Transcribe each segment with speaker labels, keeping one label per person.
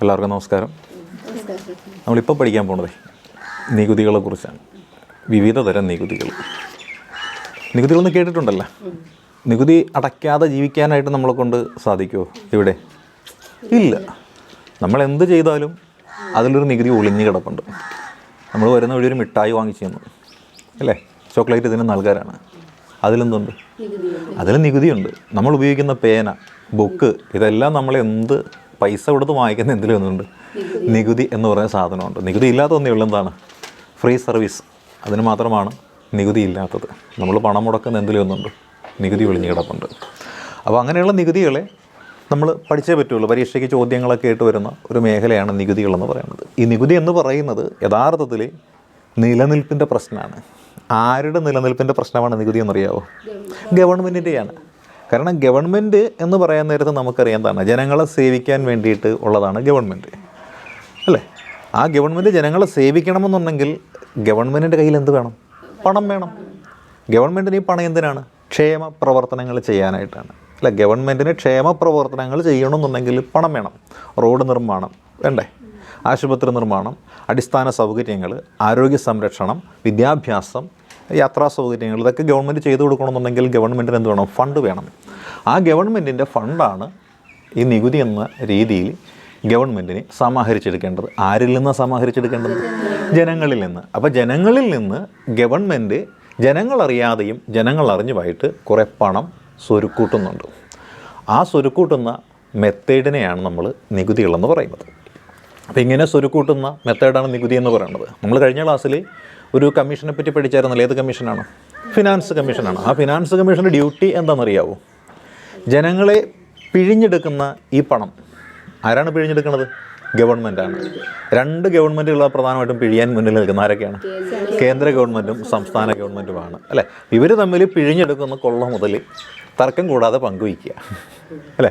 Speaker 1: എല്ലാവർക്കും നമസ്കാരം. നമ്മളിപ്പോൾ പഠിക്കാൻ പോണത് നികുതികളെ കുറിച്ചാണ്. വിവിധ തരം നികുതികൾ. നികുതികളൊന്നും കേട്ടിട്ടുണ്ടല്ലോ? നികുതി അടയ്ക്കാതെ ജീവിക്കാനായിട്ട് നമ്മളെ കൊണ്ട് സാധിക്കുമോ ഇവിടെ? ഇല്ല. നമ്മൾ എന്ത് ചെയ്താലും അതിലൊരു നികുതി ഒളിഞ്ഞു കിടപ്പുണ്ട്. നമ്മൾ വരുന്ന വഴി ഒരു മിഠായി വാങ്ങിച്ചു തന്നു. അല്ലേ? ചോക്ലേറ്റ് ഇതിന് നൽകാനാണ്. അതിലെന്തുണ്ട്? അതിൽ നികുതിയുണ്ട്. നമ്മൾ ഉപയോഗിക്കുന്ന പേന ബുക്ക് ഇതെല്ലാം നമ്മൾ എന്ത് പൈസ കൊടുത്ത് വാങ്ങിക്കുന്ന എന്തിലും ഒന്നുണ്ട്. നികുതി. എന്ന് പറയുന്ന സാധനമുണ്ട്. നികുതി ഇല്ലാത്ത ഒന്നേ ഉള്ളൂ എന്താണ്? Free service. അതിന് മാത്രമാണ് നികുതി ഇല്ലാത്തത്. നമ്മൾ പണം മുടക്കുന്ന എന്തിലും ഒന്നുണ്ട്. നികുതി ഒളിഞ്ഞു കിടപ്പുണ്ട്. അപ്പോൾ അങ്ങനെയുള്ള നികുതികളെ നമ്മൾ പഠിച്ചേ പറ്റുള്ളൂ. പരീക്ഷയ്ക്ക് ചോദ്യങ്ങളൊക്കെ ആയിട്ട് വരുന്ന ഒരു മേഖലയാണ് നികുതികളെന്ന് പറയുന്നത്. ഈ നികുതി എന്ന് പറയുന്നത് യഥാർത്ഥത്തിൽ നിലനിൽപ്പിന്റെ പ്രശ്നമാണ്. ആരുടെ നിലനിൽപ്പിന്റെ പ്രശ്നമാണ് നികുതി എന്നറിയാവോ? ഗവൺമെന്റിന്റെയാണ്. കാരണം ഗവൺമെന്റ് എന്ന് പറയാൻ നേരത്ത് നമുക്കറിയാം എന്താണ്? ജനങ്ങളെ സേവിക്കാൻ വേണ്ടിയിട്ട് ഉള്ളതാണ് ഗവൺമെന്റ്. അല്ലേ? ആ ഗവൺമെന്റ് ജനങ്ങളെ സേവിക്കണമെന്നുണ്ടെങ്കിൽ ഗവൺമെന്റിന്റെ കയ്യിൽ എന്ത് വേണം? പണം വേണം. ഗവൺമെന്റിന് ഈ പണം എന്തിനാണ്? ക്ഷേമ പ്രവർത്തനങ്ങൾ ചെയ്യാനായിട്ടാണ്. അല്ല? ഗവൺമെന്റിന് ക്ഷേമ പ്രവർത്തനങ്ങൾ ചെയ്യണമെന്നുണ്ടെങ്കിൽ പണം വേണം. റോഡ് നിർമ്മാണം വേണ്ടേ? ആശുപത്രി നിർമ്മാണം അടിസ്ഥാന സൗകര്യങ്ങൾ ആരോഗ്യ സംരക്ഷണം വിദ്യാഭ്യാസം യാത്രാ സൗകര്യങ്ങൾ ഇതൊക്കെ ഗവൺമെന്റ് ചെയ്തു കൊടുക്കണമെന്നുണ്ടെങ്കിൽ ഗവൺമെന്റിന് എന്ത് വേണം? ഫണ്ട് വേണം. ആ ഗവൺമെന്റിന്റെ ഫണ്ടാണ് ഈ നികുതി എന്ന രീതിയിൽ ഗവൺമെന്റിന് സമാഹരിച്ചെടുക്കേണ്ടത്. ആരിൽ നിന്ന് സമാഹരിച്ചെടുക്കേണ്ടത്? ജനങ്ങളിൽ നിന്ന്. അപ്പോൾ ജനങ്ങളിൽ നിന്ന് ഗവൺമെന്റ് ജനങ്ങളറിയാതെയും ജനങ്ങൾ അറിഞ്ഞുമായിട്ട് കുറേ പണം സ്വരുക്കൂട്ടുന്നുണ്ട്. ആ സ്വരുക്കൂട്ടുന്ന മെത്തേഡിനെയാണ് നമ്മൾ നികുതികളെന്ന് പറയുന്നത്. അപ്പോൾ ഇങ്ങനെ സ്വരുക്കൂട്ടുന്ന മെത്തേഡാണ് നികുതി എന്ന് പറയുന്നത് നമ്മൾ കഴിഞ്ഞ ക്ലാസ്സിൽ ഒരു കമ്മീഷനെ പറ്റി പഠിച്ചായിരുന്നല്ലോ. ഏത് കമ്മീഷനാണ്? ഫിനാൻസ് കമ്മീഷനാണ്. ആ ഫിനാൻസ് കമ്മീഷന്റെ ഡ്യൂട്ടി എന്താണെന്നറിയാവോ? ജനങ്ങളെ പിഴിഞ്ഞെടുക്കുന്ന ഈ പണം ആരാണ് പിഴിഞ്ഞെടുക്കുന്നത്? ഗവൺമെന്റാണ് രണ്ട് ഗവൺമെന്റുകളാണ് പ്രധാനമായിട്ടും പിഴിയാൻ മുന്നിൽ നിൽക്കുന്ന ആരൊക്കെയാണ്? കേന്ദ്ര ഗവൺമെന്റും സംസ്ഥാന ഗവൺമെന്റുമാണ് അല്ലേ? ഇവർ തമ്മിൽ പിഴിഞ്ഞെടുക്കുന്ന കൊള്ള മുതൽ തർക്കം കൂടാതെ പങ്കുവയ്ക്കുക. അല്ലേ?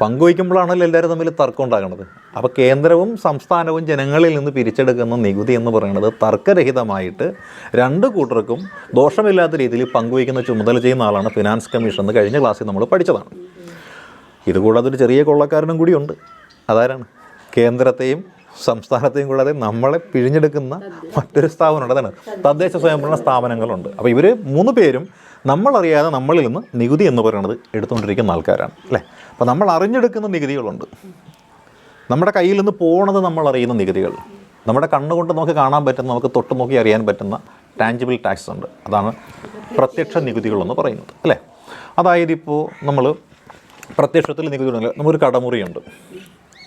Speaker 1: പങ്കുവയ്ക്കുമ്പോഴാണല്ലോ എല്ലാവരും തമ്മിൽ തർക്കം ഉണ്ടാകുന്നത് അപ്പോൾ കേന്ദ്രവും സംസ്ഥാനവും ജനങ്ങളിൽ നിന്ന് പിരിച്ചെടുക്കുന്ന നികുതി എന്ന് പറയുന്നത് തർക്കരഹിതമായിട്ട് രണ്ട് കൂട്ടർക്കും ദോഷമില്ലാത്ത രീതിയിൽ പങ്കുവയ്ക്കുന്ന ചുമതല ചെയ്യുന്ന ആളാണ് ഫിനാൻസ് കമ്മീഷൻ എന്ന് കഴിഞ്ഞ ക്ലാസ്സിൽ നമ്മൾ പഠിച്ചതാണ്. ഇതുകൂടാതെ ഒരു ചെറിയ കൊള്ളക്കാരനും കൂടിയുണ്ട് അതാരാണ്? കേന്ദ്രത്തെയും സംസ്ഥാനത്തെയും കൂടാതെ നമ്മളെ പിഴിഞ്ഞെടുക്കുന്ന മറ്റൊരു സ്ഥാപനമുണ്ട്. അതാണ് തദ്ദേശ സ്വയംഭരണ സ്ഥാപനങ്ങളുണ്ട്. അപ്പോൾ ഇവർ മൂന്ന് പേരും നമ്മളറിയാതെ നമ്മളിൽ നിന്ന് നികുതി എന്ന് പറയുന്നത് എടുത്തുകൊണ്ടിരിക്കുന്ന ആൾക്കാരാണ് അല്ലേ? അപ്പോൾ നമ്മൾ അറിഞ്ഞെടുക്കുന്ന നികുതികളുണ്ട്. നമ്മുടെ കയ്യിൽ നിന്ന് പോണത് നമ്മൾ അറിയുന്ന നികുതികൾ. നമ്മുടെ കണ്ണുകൊണ്ട് നമുക്ക് കാണാൻ പറ്റുന്ന നമുക്ക് തൊട്ട് നോക്കി അറിയാൻ പറ്റുന്ന ടാഞ്ചിബിൾ ടാക്സ് ഉണ്ട്. അതാണ് പ്രത്യക്ഷ നികുതികളെന്ന് പറയുന്നത് അല്ലേ? അതായത് ഇപ്പോൾ നമ്മൾ പ്രത്യക്ഷത്തിൽ നികുതി ഉണ്ടെങ്കിൽ നമുക്കൊരു കടമുറിയുണ്ട്.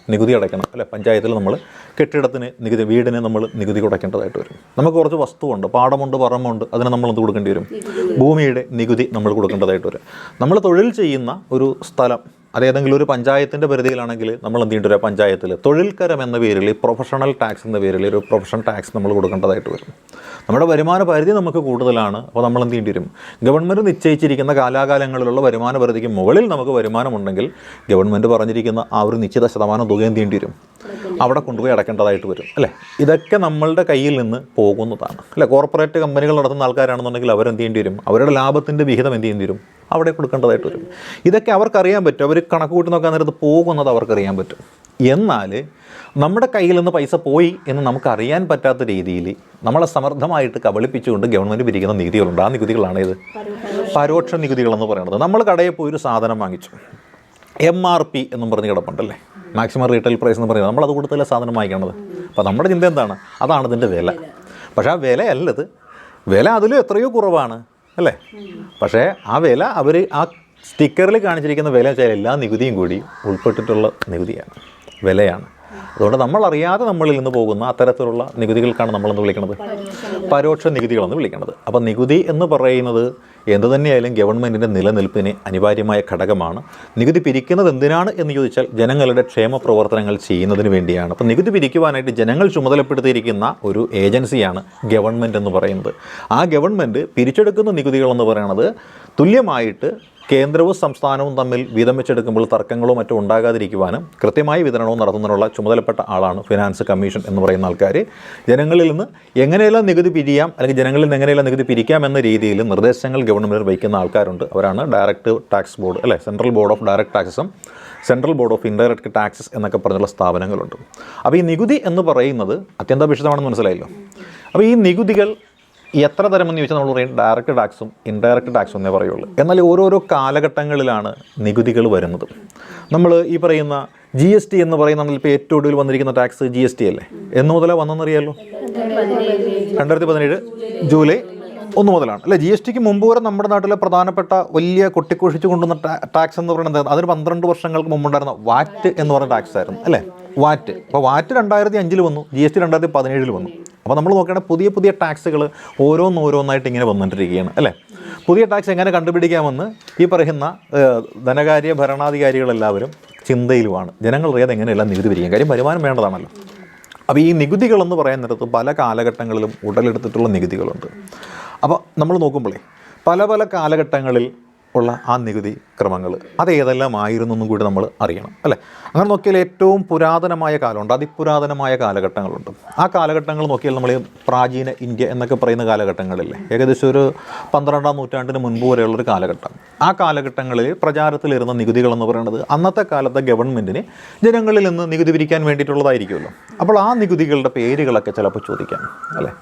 Speaker 1: നികുതി അടയ്ക്കണം അല്ലെ? പഞ്ചായത്തിൽ നമ്മൾ കെട്ടിടത്തിന് നികുതി വീടിന് നമ്മൾ നികുതി കൊടുക്കേണ്ടതായിട്ട് വരും. നമുക്ക് കുറച്ച് വസ്തുവുണ്ട് പാടമുണ്ട് പറമ്പുണ്ട് അതിന് നമ്മൾ എന്ത് കൊടുക്കേണ്ടി വരും? ഭൂമിയുടെ നികുതി നമ്മൾ കൊടുക്കേണ്ടതായിട്ട് വരും. നമ്മൾ തൊഴിൽ ചെയ്യുന്ന ഒരു സ്ഥലം അതേതെങ്കിലും ഒരു പഞ്ചായത്തിന്റെ പരിധിയിലാണെങ്കിൽ നമ്മൾ എന്ത് ചെയ്യേണ്ടി വരും പഞ്ചായത്തിൽ? തൊഴിൽക്കരം എന്ന പേരിൽ പ്രൊഫഷണൽ ടാക്സ് എന്ന പേരിൽ ഒരു പ്രൊഫഷണൽ ടാക്സ് നമ്മൾ കൊടുക്കേണ്ടതായിട്ട് വരും. നമ്മുടെ വരുമാന പരിധി നമുക്ക് കൂടുതലാണ്. അപ്പോൾ നമ്മൾ എന്ത് ചെയ്യേണ്ടി വരും? ഗവൺമെന്റ് നിശ്ചയിച്ചിരിക്കുന്ന കാലാകാലങ്ങളിലുള്ള വരുമാന പരിധിക്ക് മുകളിൽ നമുക്ക് വരുമാനമുണ്ടെങ്കിൽ ഗവൺമെന്റ് പറഞ്ഞിരിക്കുന്ന ആ ഒരു നിശ്ചിത ശതമാനം തുക എന്ത് ചെയ്യേണ്ടി വരും? അവിടെ കൊണ്ടുപോയി അടക്കേണ്ടതായിട്ട് വരും. അല്ലേ? ഇതൊക്കെ നമ്മളുടെ കയ്യിൽ നിന്ന് പോകുന്നതാണ്. അല്ലേ? കോർപ്പറേറ്റ് കമ്പനികൾ നടത്തുന്ന ആൾക്കാരാണെന്നുണ്ടെങ്കിൽ അവരെന്ത് ചെയ്യേണ്ടി വരും? അവരുടെ ലാഭത്തിന്റെ വിഹിതം എന്ത് ചെയ്യേണ്ടി വരും? അവിടെ കൊടുക്കേണ്ടതായിട്ട് വരും. ഇതൊക്കെ അവർക്കറിയാൻ പറ്റും. അവർ കണക്ക് കൂട്ടി നോക്കാൻ നേരത്ത് പോകുന്നത് അവർക്കറിയാൻ പറ്റും. എന്നാൽ നമ്മുടെ കയ്യിൽ നിന്ന് പൈസ പോയി എന്ന് നമുക്കറിയാൻ പറ്റാത്ത രീതിയിൽ നമ്മളെ സമർത്ഥമായിട്ട് കബളിപ്പിച്ചുകൊണ്ട് ഗവൺമെന്റ് പിരിക്കുന്ന നികുതികളുണ്ട് ആ നികുതികളാണ് ഇത് പരോക്ഷ നികുതികളെന്ന് പറയുന്നത്. നമ്മൾ കടയിൽ പോയി ഒരു സാധനം വാങ്ങിച്ചു. എം ആർ പി എന്നും പറഞ്ഞ് കിടപ്പുണ്ടല്ലേ? മാക്സിമം റീറ്റെയിൽ പ്രൈസ് എന്ന് പറയുന്നത്. നമ്മളത് കൊടുത്തല്ലേ സാധനം വാങ്ങിക്കണത്. അപ്പോൾ നമ്മുടെ ചിന്ത എന്താണ്? അതാണ് ഇതിന്റെ വില. പക്ഷേ ആ വിലയല്ലത്. വില അതിലും എത്രയോ കുറവാണ്. അല്ലേ? പക്ഷേ ആ വില അവർ ആ സ്റ്റിക്കറിൽ കാണിച്ചിരിക്കുന്ന വില വെച്ചാൽ എല്ലാ നികുതിയും കൂടി ഉൾപ്പെട്ടിട്ടുള്ള നികുതിയാണ് വിലയാണ്. അതുകൊണ്ട് നമ്മൾ അറിയാതെ നമ്മളിൽ നിന്ന് പോകുന്ന അത്തരത്തിലുള്ള നികുതികൾക്കാണ് നമ്മളെന്ന് വിളിക്കുന്നത് പരോക്ഷ നികുതികളെന്ന് വിളിക്കുന്നത് അപ്പോൾ നികുതി എന്ന് പറയുന്നത് എന്തു തന്നെയായാലും ഗവൺമെന്റിന്റെ നിലനിൽപ്പിന് അനിവാര്യമായ ഘടകമാണ്. നികുതി പിരിക്കുന്നത് എന്തിനാണ് എന്ന് ചോദിച്ചാൽ ജനങ്ങളുടെ ക്ഷേമ പ്രവർത്തനങ്ങൾ ചെയ്യുന്നതിന് വേണ്ടിയാണ്. അപ്പോൾ നികുതി പിരിക്കുവാനായിട്ട് ജനങ്ങൾ ചുമതലപ്പെടുത്തിയിരിക്കുന്ന ഒരു ഏജൻസിയാണ് ഗവൺമെന്റ് എന്ന് പറയുന്നത്. ആ ഗവൺമെന്റ് പിരിച്ചെടുക്കുന്ന നികുതികളെന്ന് പറയുന്നത് തുല്യമായിട്ട് കേന്ദ്രവും സംസ്ഥാനവും തമ്മിൽ വീതം വെച്ചെടുക്കുമ്പോൾ തർക്കങ്ങളോ മറ്റോ ഉണ്ടാകാതിരിക്കുവാനും കൃത്യമായി വിതരണവും നടത്തുന്നതിനുള്ള ചുമതലപ്പെട്ട ആളാണ് ഫിനാൻസ് കമ്മീഷൻ എന്ന് പറയുന്ന ആൾക്കാർ. ജനങ്ങളിൽ നിന്ന് എങ്ങനെയെല്ലാം നികുതി പിരിയാം അല്ലെങ്കിൽ ജനങ്ങളിൽ നിന്ന് എങ്ങനെയെല്ലാം നികുതി പിരിക്കാം എന്ന രീതിയിൽ നിർദ്ദേശങ്ങൾ ഗവൺമെന്റ് വഹിക്കുന്ന ആൾക്കാരുണ്ട്. അവരാണ് ഡയറക്റ്റ് ടാക്സ് ബോർഡ് അല്ലെ central board of direct ടാക്സസും central board of indirect taxes എന്നൊക്കെ പറഞ്ഞുള്ള സ്ഥാപനങ്ങളുണ്ട്. അപ്പോൾ ഈ നികുതി എന്ന് പറയുന്നത് അത്യന്താപേക്ഷിതമാണെന്ന് മനസ്സിലായല്ലോ. അപ്പോൾ ഈ നികുതികൾ എത്ര തരമെന്ന് ചോദിച്ചാൽ നമ്മൾ പറയും ഡയറക്റ്റ് ടാക്സും ഇൻഡയറക്റ്റ് ടാക്സും എന്നേ പറയുള്ളൂ. എന്നാൽ ഓരോരോ കാലഘട്ടങ്ങളിലാണ് നികുതികൾ വരുന്നത്. നമ്മൾ ഈ പറയുന്ന ജി എസ് ടി എന്ന് പറയുന്ന നമ്മളിപ്പോൾ ഏറ്റവും ഒടുവിൽ വന്നിരിക്കുന്ന ടാക്സ് ജി എസ് ടി അല്ലേ? എന്ന് മുതലാണ് വന്നെന്നറിയാലോ രണ്ടായിരത്തി പതിനേഴ് ജൂലൈ ഒന്ന് മുതലാണ്. അല്ലേ ജി എസ് ടിക്ക് മുമ്പ് വരെ നമ്മുടെ നാട്ടിലെ പ്രധാനപ്പെട്ട വലിയ കൊട്ടിക്കോഷിച്ച് കൊണ്ടുവന്ന ടാക്സ് എന്ന് പറയുന്നത് അതിന് പന്ത്രണ്ട് വർഷങ്ങൾക്ക് മുമ്പുണ്ടായിരുന്ന വാറ്റ് എന്ന് പറയുന്ന ടാക്സ് ആയിരുന്നു. അല്ലേ? വാറ്റ്. അപ്പോൾ വാറ്റ് രണ്ടായിരത്തി അഞ്ചിൽ വന്നു ജി എസ് ടി രണ്ടായിരത്തി പതിനേഴിൽ വന്നു. അപ്പോൾ നമ്മൾ നോക്കുകയാണെങ്കിൽ പുതിയ പുതിയ ടാക്സുകൾ ഓരോന്നോരോന്നായിട്ട് ഇങ്ങനെ വന്നുകൊണ്ടിരിക്കുകയാണ് അല്ലേ? പുതിയ ടാക്സ് എങ്ങനെ കണ്ടുപിടിക്കാമെന്ന് ഈ പറയുന്ന ധനകാര്യ ഭരണാധികാരികളെല്ലാവരും ചിന്തയിലുമാണ്. ജനങ്ങൾ അറിയാതെ എങ്ങനെയെല്ലാം നികുതി വരിക കാര്യം വരുമാനം വേണ്ടതാണല്ലോ. അപ്പോൾ ഈ നികുതികളെന്ന് പറയുന്നിടത്ത് പല കാലഘട്ടങ്ങളിലും ഉടലെടുത്തിട്ടുള്ള നികുതികളുണ്ട്. അപ്പോൾ നമ്മൾ നോക്കുമ്പോഴേ പല പല കാലഘട്ടങ്ങളിൽ ഉള്ള ആ നികുതി ക്രമങ്ങൾ അത് ഏതെല്ലാം ആയിരുന്നു എന്നും കൂടി നമ്മൾ അറിയണം അല്ലേ? അങ്ങനെ നോക്കിയാൽ ഏറ്റവും പുരാതനമായ കാലമുണ്ട് അതിപുരാതനമായ കാലഘട്ടങ്ങളുണ്ട്. ആ കാലഘട്ടങ്ങൾ നോക്കിയാൽ നമ്മൾ പ്രാചീന ഇന്ത്യ എന്നൊക്കെ പറയുന്ന കാലഘട്ടങ്ങളില്ലേ? ഏകദേശം ഒരു പന്ത്രണ്ടാം നൂറ്റാണ്ടിന് മുൻപ് വരെയുള്ളൊരു കാലഘട്ടം. ആ കാലഘട്ടങ്ങളിൽ പ്രചാരത്തിലിരുന്ന നികുതികൾ എന്ന് പറയുന്നത് അന്നത്തെ കാലത്തെ ഗവൺമെന്റിന് ജനങ്ങളിൽ നിന്ന് നികുതി പിരിക്കാൻ വേണ്ടിയിട്ടുള്ളതായിരിക്കുമല്ലോ. അപ്പോൾ ആ നികുതികളുടെ പേരുകളൊക്കെ ചിലപ്പോൾ ചോദിക്കാം അല്ലേ?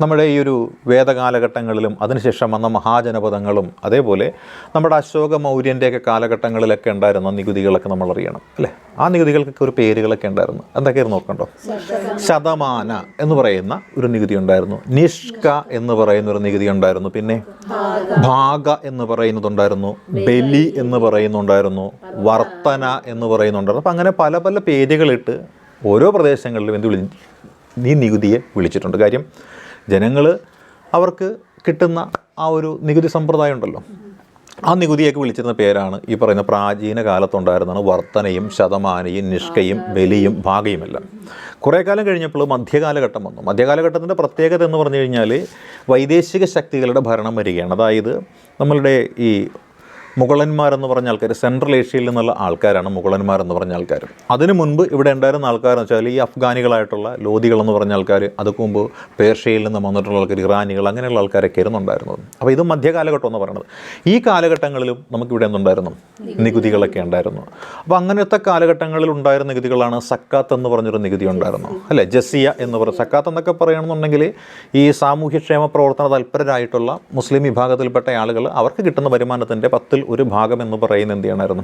Speaker 1: നമ്മുടെ ഈ ഒരു വേദകാലഘട്ടങ്ങളിലും അതിനുശേഷം വന്ന മഹാജനപദങ്ങളും അതേപോലെ നമ്മുടെ അശോക മൗര്യന്റെയൊക്കെ കാലഘട്ടങ്ങളിലൊക്കെ ഉണ്ടായിരുന്ന നികുതികളൊക്കെ നമ്മൾ അറിയണം അല്ലേ? ആ നികുതികൾക്കൊക്കെ ഒരു പേരുകളൊക്കെ ഉണ്ടായിരുന്നു. എന്തൊക്കെയായിരുന്നു നോക്കണ്ടോ? ശതമാന എന്ന് പറയുന്ന ഒരു നികുതി ഉണ്ടായിരുന്നു. നിഷ്ക എന്ന് പറയുന്ന ഒരു നികുതി ഉണ്ടായിരുന്നു. പിന്നെ ഭാഗ എന്ന് പറയുന്നതുണ്ടായിരുന്നു. ബലി എന്ന് പറയുന്നുണ്ടായിരുന്നു വർത്തന എന്ന് പറയുന്നുണ്ടായിരുന്നു അപ്പം അങ്ങനെ പല പല പേരുകളിട്ട് ഓരോ പ്രദേശങ്ങളിലും എന്ത് വിളി ഈ നികുതിയെ വിളിച്ചിട്ടുണ്ട്. കാര്യം ജനങ്ങൾ അവർക്ക് കിട്ടുന്ന ആ ഒരു നികുതി സമ്പ്രദായം ഉണ്ടല്ലോ. ആ നികുതിയൊക്കെ വിളിച്ചിരുന്ന പേരാണ് ഈ പറയുന്ന പ്രാചീന കാലത്തുണ്ടായിരുന്നതാണ് വർത്തനയും ശതമാനയും നിഷ്കയും ബലിയും ഭാഗയുമെല്ലാം കുറേ കാലം കഴിഞ്ഞപ്പോൾ മധ്യകാലഘട്ടം വന്നു. മധ്യകാലഘട്ടത്തിന്റെ പ്രത്യേകത എന്ന് പറഞ്ഞു കഴിഞ്ഞാൽ വൈദേശിക ശക്തികളുടെ ഭരണം വരികയാണ്. അതായത് നമ്മളുടെ ഈ മുഗളന്മാരെന്ന് പറഞ്ഞ ആൾക്കാർ സെൻട്രൽ ഏഷ്യയിൽ നിന്നുള്ള ആൾക്കാരാണ് മുഗളന്മാരെന്ന് പറഞ്ഞ ആൾക്കാർ അതിനു മുൻപ് ഇവിടെ ഉണ്ടായിരുന്ന ആൾക്കാരെന്ന് വെച്ചാൽ ഈ അഫ്ഗാനികളായിട്ടുള്ള ലോധികളെന്ന് പറഞ്ഞ ആൾക്കാർ അതൊക്കെ മുമ്പ് പേർഷ്യയിൽ നിന്ന് വന്നിട്ടുള്ള ആൾക്കാർ ഇറാനികൾ അങ്ങനെയുള്ള ആൾക്കാരൊക്കെ ആയിരുന്നു ഉണ്ടായിരുന്നത്. അപ്പോൾ ഇത് മധ്യകാലഘട്ടം എന്ന് പറയുന്നത് ഈ കാലഘട്ടങ്ങളിലും നമുക്ക് നമുക്കിവിടെ എന്തുണ്ടായിരുന്നു? നികുതികളൊക്കെ ഉണ്ടായിരുന്നു. അപ്പോൾ അങ്ങനത്തെ കാലഘട്ടങ്ങളിൽ ഉണ്ടായിരുന്ന നികുതികളാണ് സക്കാത്ത് എന്ന് പറഞ്ഞൊരു നികുതി ഉണ്ടായിരുന്നു. അല്ലേ? ജസിയ എന്ന് പറയുന്നത് സക്കാത്ത് എന്നൊക്കെ പറയുകയാണെന്നുണ്ടെങ്കിൽ ഈ സാമൂഹ്യക്ഷേമ പ്രവർത്തന തൽപരരായിട്ടുള്ള മുസ്ലിം വിഭാഗത്തിൽപ്പെട്ട ആളുകൾ അവർക്ക് കിട്ടുന്ന വരുമാനത്തിന്റെ പത്തിൽ ഒരു ഭാഗം എന്ന് പറയുന്ന എന്ത് ചെയ്യണമായിരുന്നു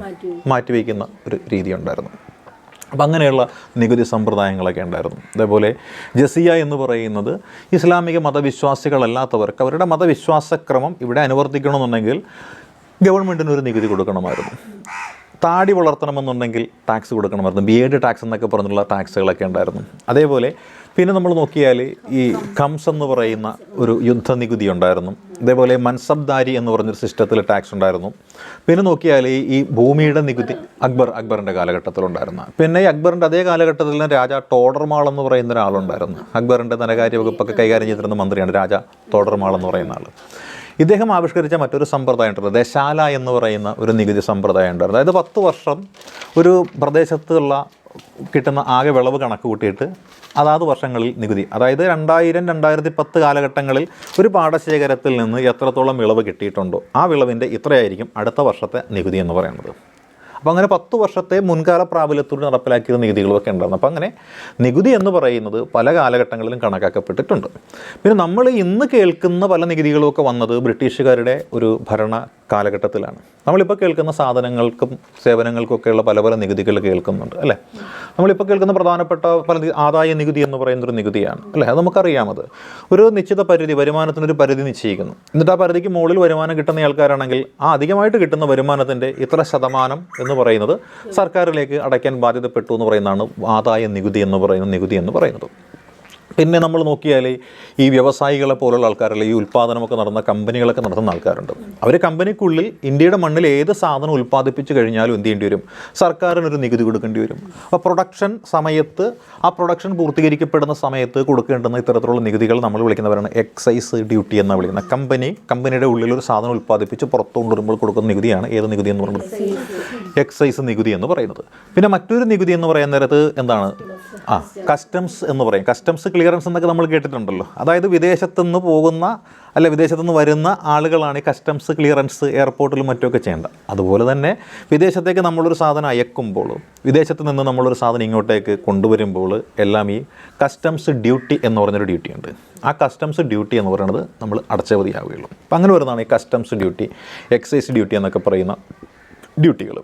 Speaker 1: മാറ്റിവെക്കുന്ന ഒരു രീതി ഉണ്ടായിരുന്നു അപ്പം അങ്ങനെയുള്ള നികുതി സമ്പ്രദായങ്ങളൊക്കെ ഉണ്ടായിരുന്നു. അതേപോലെ ജസിയ എന്ന് പറയുന്നത് ഇസ്ലാമിക മതവിശ്വാസികളല്ലാത്തവർക്ക് അവരുടെ മതവിശ്വാസക്രമം ഇവിടെ അനുവർത്തിക്കണമെന്നുണ്ടെങ്കിൽ ഗവൺമെന്റിന് ഒരു നികുതി കൊടുക്കണമായിരുന്നു. താടി വളർത്തണമെന്നുണ്ടെങ്കിൽ ടാക്സ് കൊടുക്കണമായിരുന്നു. ബി എഡ് ടാക്സ് എന്നൊക്കെ പറഞ്ഞുള്ള ടാക്സുകളൊക്കെ ഉണ്ടായിരുന്നു. അതേപോലെ പിന്നെ നമ്മൾ നോക്കിയാൽ ഈ കംസ് എന്ന് പറയുന്ന ഒരു യുദ്ധ നികുതി ഉണ്ടായിരുന്നു. അതേപോലെ മൻസബ്ദാരി എന്ന് പറഞ്ഞൊരു സിസ്റ്റത്തിൽ ടാക്സ് ഉണ്ടായിരുന്നു. പിന്നെ നോക്കിയാൽ ഈ- ഭൂമിയുടെ നികുതി അക്ബർ അക്ബറിന്റെ കാലഘട്ടത്തിലുണ്ടായിരുന്നു. പിന്നെ ഈ അക്ബറിന്റെ അതേ കാലഘട്ടത്തിൽ തന്നെ രാജ ടോഡർമാൾ എന്ന് പറയുന്ന ഒരാളുണ്ടായിരുന്നു. അക്ബറിന്റെ ധനകാര്യ വകുപ്പൊക്കെ കൈകാര്യം ചെയ്തിരുന്ന മന്ത്രിയാണ് രാജ ടോഡർമാൾ എന്ന് പറയുന്ന ആൾ. ഇദ്ദേഹം ആവിഷ്കരിച്ച മറ്റൊരു സമ്പ്രദായം ഉണ്ട് ദശാല എന്ന് പറയുന്ന ഒരു നികുതി സമ്പ്രദായം ഉണ്ടായിരുന്നു അതായത് പത്ത് വർഷം ഒരു പ്രദേശത്തുള്ള കിട്ടുന്ന ആകെ വിളവ് കണക്ക് കൂട്ടിയിട്ട് അതാത് വർഷങ്ങളിൽ നികുതി. അതായത് രണ്ടായിരം രണ്ടായിരത്തി പത്ത് കാലഘട്ടങ്ങളിൽ ഒരു പാടശേഖരത്തിൽ നിന്ന് എത്രത്തോളം വിളവ് കിട്ടിയിട്ടുണ്ടോ ആ വിളവിന്റെ ഇത്രയായിരിക്കും അടുത്ത വർഷത്തെ നികുതി എന്ന് പറയുന്നത്. അപ്പോൾ അങ്ങനെ പത്ത് വർഷത്തെ മുൻകാല പ്രാബല്യത്തോട് നടപ്പിലാക്കിയ നികുതികളൊക്കെ ഉണ്ടായിരുന്നു. അപ്പോൾ അങ്ങനെ നികുതി എന്ന് പറയുന്നത് പല കാലഘട്ടങ്ങളിലും കണക്കാക്കപ്പെട്ടിട്ടുണ്ട്. പിന്നെ നമ്മൾ ഇന്ന് കേൾക്കുന്ന പല നികുതികളുമൊക്കെ വന്നത് ബ്രിട്ടീഷുകാരുടെ ഒരു ഭരണ കാലഘട്ടത്തിലാണ്. നമ്മളിപ്പോൾ കേൾക്കുന്ന സാധനങ്ങൾക്കും സേവനങ്ങൾക്കൊക്കെയുള്ള പല പല നികുതികൾ കേൾക്കുന്നുണ്ട് അല്ലേ? നമ്മളിപ്പോൾ കേൾക്കുന്ന പ്രധാനപ്പെട്ട പല ആദായ നികുതി എന്ന് പറയുന്നൊരു നികുതിയാണ് അല്ലേ? അത് നമുക്കറിയാമത് ഒരു നിശ്ചിത പരിധി വരുമാനത്തിനൊരു പരിധി നിശ്ചയിക്കുന്നു. എന്നിട്ട് ആ പരിധിക്ക് മുകളിൽ വരുമാനം കിട്ടുന്ന ആൾക്കാരാണെങ്കിൽ ആ അധികമായിട്ട് കിട്ടുന്ന വരുമാനത്തിന്റെ ഇത്ര ശതമാനം എന്ന് പറയുന്നത് സർക്കാരിലേക്ക് അടയ്ക്കാൻ ബാധ്യതപ്പെട്ടു എന്ന് പറയുന്നതാണ് ആദായ നികുതി എന്ന് പറയുന്ന നികുതി എന്ന് പറയുന്നത്. പിന്നെ നമ്മൾ നോക്കിയാൽ ഈ വ്യവസായികളെ പോലുള്ള ആൾക്കാരല്ല ഈ ഉൽപ്പാദനമൊക്കെ നടന്ന കമ്പനികളൊക്കെ നടത്തുന്ന ആൾക്കാരുണ്ട്. അവർ കമ്പനിക്കുള്ളിൽ ഇന്ത്യയുടെ മണ്ണിൽ ഏത് സാധനം ഉൽപ്പാദിപ്പിച്ച് കഴിഞ്ഞാലും എന്ത് ചെയ്യേണ്ടി വരും? സർക്കാരിനൊരു നികുതി കൊടുക്കേണ്ടി വരും. അപ്പോൾ പ്രൊഡക്ഷൻ സമയത്ത് ആ പ്രൊഡക്ഷൻ പൂർത്തീകരിക്കപ്പെടുന്ന സമയത്ത് കൊടുക്കേണ്ടുന്ന ഇത്തരത്തിലുള്ള നികുതികൾ നമ്മൾ വിളിക്കുന്നവരാണ് എക്സൈസ് ഡ്യൂട്ടി എന്നാണ് വിളിക്കുന്നത് കമ്പനി കമ്പനിയുടെ ഉള്ളിൽ ഒരു സാധനം ഉൽപ്പാദിപ്പിച്ച് പുറത്തു കൊണ്ടുവരുമ്പോൾ കൊടുക്കുന്ന നികുതിയാണ്. ഏത് നികുതി എന്ന് പറയുന്നത്? എക്സൈസ് നികുതി എന്ന് പറയുന്നത്. പിന്നെ മറ്റൊരു നികുതി എന്ന് പറയുന്ന നേരത്ത് എന്താണ്? ആ കസ്റ്റംസ് എന്ന് പറയും. കസ്റ്റംസ് ക്ലിയറൻസ് എന്നൊക്കെ നമ്മൾ കേട്ടിട്ടുണ്ടല്ലോ. അതായത് വിദേശത്തു നിന്ന് പോകുന്ന അല്ല വിദേശത്തു നിന്ന് വരുന്ന ആളുകളാണ് ഈ കസ്റ്റംസ് ക്ലിയറൻസ് എയർപോർട്ടിലും മറ്റുമൊക്കെ ചെയ്യേണ്ടത്. അതുപോലെ തന്നെ വിദേശത്തേക്ക് നമ്മളൊരു സാധനം അയക്കുമ്പോൾ വിദേശത്ത് നിന്ന് നമ്മളൊരു സാധനം ഇങ്ങോട്ടേക്ക് കൊണ്ടുവരുമ്പോൾ എല്ലാം ഈ കസ്റ്റംസ് ഡ്യൂട്ടി എന്ന് പറഞ്ഞൊരു ഡ്യൂട്ടി ഉണ്ട്. ആ കസ്റ്റംസ് ഡ്യൂട്ടി എന്ന് പറയുന്നത് നമ്മൾ അടച്ചവധിയാവുകയുള്ളൂ. അപ്പം അങ്ങനെ വരുന്നതാണ് ഈ കസ്റ്റംസ് ഡ്യൂട്ടി എക്സൈസ് ഡ്യൂട്ടി എന്നൊക്കെ പറയുന്ന ഡ്യൂട്ടികൾ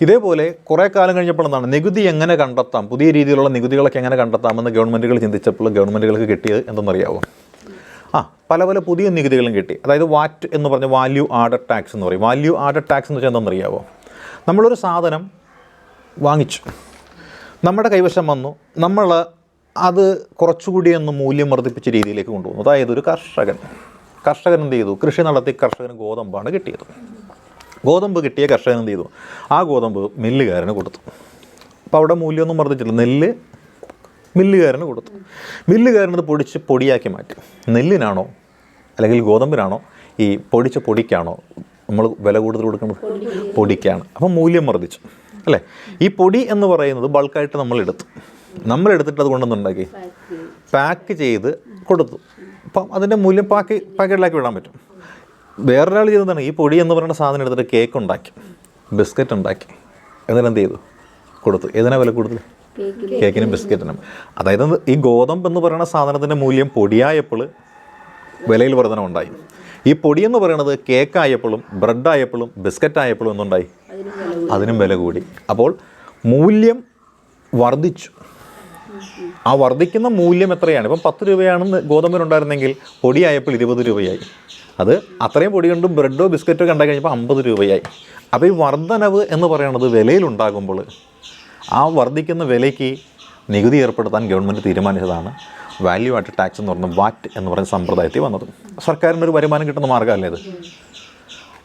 Speaker 1: ഇതേപോലെ കുറേ കാലം കഴിഞ്ഞപ്പോൾ എന്താണ്? നികുതി എങ്ങനെ കണ്ടെത്താം? പുതിയ രീതിയിലുള്ള നികുതികളൊക്കെ എങ്ങനെ കണ്ടെത്താമെന്ന് ഗവൺമെന്റുകൾ ചിന്തിച്ചപ്പോൾ ഗവൺമെന്റുകൾക്ക് കിട്ടിയത് എന്തെന്നറിയാവോ? ആ പല പല പുതിയ നികുതികളും കിട്ടി. അതായത് വാറ്റ് എന്ന് പറഞ്ഞ വാല്യൂ ആഡഡ് ടാക്സ് എന്ന് പറയും. വാല്യൂ ആഡഡ് ടാക്സ് എന്ന് വെച്ചാൽ എന്തെന്നറിയാവോ? നമ്മളൊരു സാധനം വാങ്ങിച്ചു. നമ്മുടെ കൈവശം വന്നു. നമ്മൾ അത് കുറച്ചുകൂടി ഒന്ന് മൂല്യം വർദ്ധിപ്പിച്ച രീതിയിലേക്ക് കൊണ്ടുപോകുന്നു അതായത് ഒരു കർഷകൻ. കർഷകൻ എന്ത് ചെയ്തു? കൃഷി നടത്തി കർഷകന് ഗോതമ്പാണ് കിട്ടിയത്. ഗോതമ്പ് കിട്ടിയ കർഷകൻ എന്ത് ചെയ്തു? ആ ഗോതമ്പ് മില്ലുകാരന് കൊടുത്തു. അപ്പോൾ അവിടെ മൂല്യമൊന്നും വർദ്ധിച്ചില്ല. നെല്ല് മില്ലുകാരന് കൊടുത്തു. മില്ലുകാരനത് പൊടിച്ച് പൊടിയാക്കി മാറ്റി. നെല്ലിനാണോ അല്ലെങ്കിൽ ഗോതമ്പിനാണോ ഈ പൊടിച്ച പൊടിക്കാണോ നമ്മൾ വില കൂടുതൽ കൊടുക്കുന്നത്? പൊടിക്കാണ്. അപ്പം മൂല്യം വർദ്ധിച്ചു. അല്ലേ? ഈ പൊടി എന്ന് പറയുന്നത് ബൾക്കായിട്ട് നമ്മൾ എടുത്തു. നമ്മൾ എടുത്തിട്ട് അത് കൊണ്ടുവന്നുണ്ടാക്കി പാക്ക് ചെയ്ത് കൊടുത്തു. അപ്പം അതിന്റെ മൂല്യം പാക്ക് പാക്കറ്റിലാക്കി വിടാൻ പറ്റും. വേറൊരാൾ ചെയ്തതാണ് ഈ പൊടി എന്ന് പറയുന്ന സാധനം എടുത്തിട്ട് കേക്ക് ഉണ്ടാക്കി ബിസ്ക്കറ്റ് ഉണ്ടാക്കി. എന്നിട്ട് എന്ത് ചെയ്തു? കൊടുത്തു. ഏതിനാ വില കൂടുതൽ? കേക്കിനും. ബിസ്ക്കറ്റിനും. അതായത് ഈ ഗോതമ്പ് എന്ന് പറയുന്ന സാധനത്തിന്റെ മൂല്യം പൊടിയായപ്പോൾ വിലയിൽ വർധന ഉണ്ടായി. ഈ പൊടി എന്ന് പറയുന്നത് കേക്കായപ്പോഴും ബ്രെഡായപ്പോഴും ബിസ്ക്കറ്റ് ആയപ്പോഴും എന്തുണ്ടായി? അതിനും വില കൂടി. അപ്പോൾ മൂല്യം വർദ്ധിച്ചു. ആ വർദ്ധിക്കുന്ന മൂല്യം എത്രയാണ്? ഇപ്പം പത്ത് രൂപയാണെന്ന് ഗോതമ്പിനുണ്ടായിരുന്നെങ്കിൽ പൊടിയായപ്പോൾ ഇരുപത് രൂപയായി. അത് അത്രയും പൊടി കൊണ്ടും ബ്രെഡോ ബിസ്ക്കറ്റോ കണ്ടു കഴിഞ്ഞപ്പോൾ അമ്പത് രൂപയായി. അപ്പോൾ ഈ വർധനവ് എന്ന് പറയുന്നത് വിലയിലുണ്ടാകുമ്പോൾ ആ വർദ്ധിക്കുന്ന വിലയ്ക്ക് നികുതി ഏർപ്പെടുത്താൻ ഗവൺമെന്റ് തീരുമാനിച്ചതാണ്. വാല്യൂ ആഡ് ടാക്സ് എന്ന് പറഞ്ഞ വാറ്റ് എന്ന് പറയുന്ന സമ്പ്രദായത്തിൽ വന്നത്. സർക്കാരിനൊരു വരുമാനം കിട്ടുന്ന മാർഗമല്ലേ ഇത്?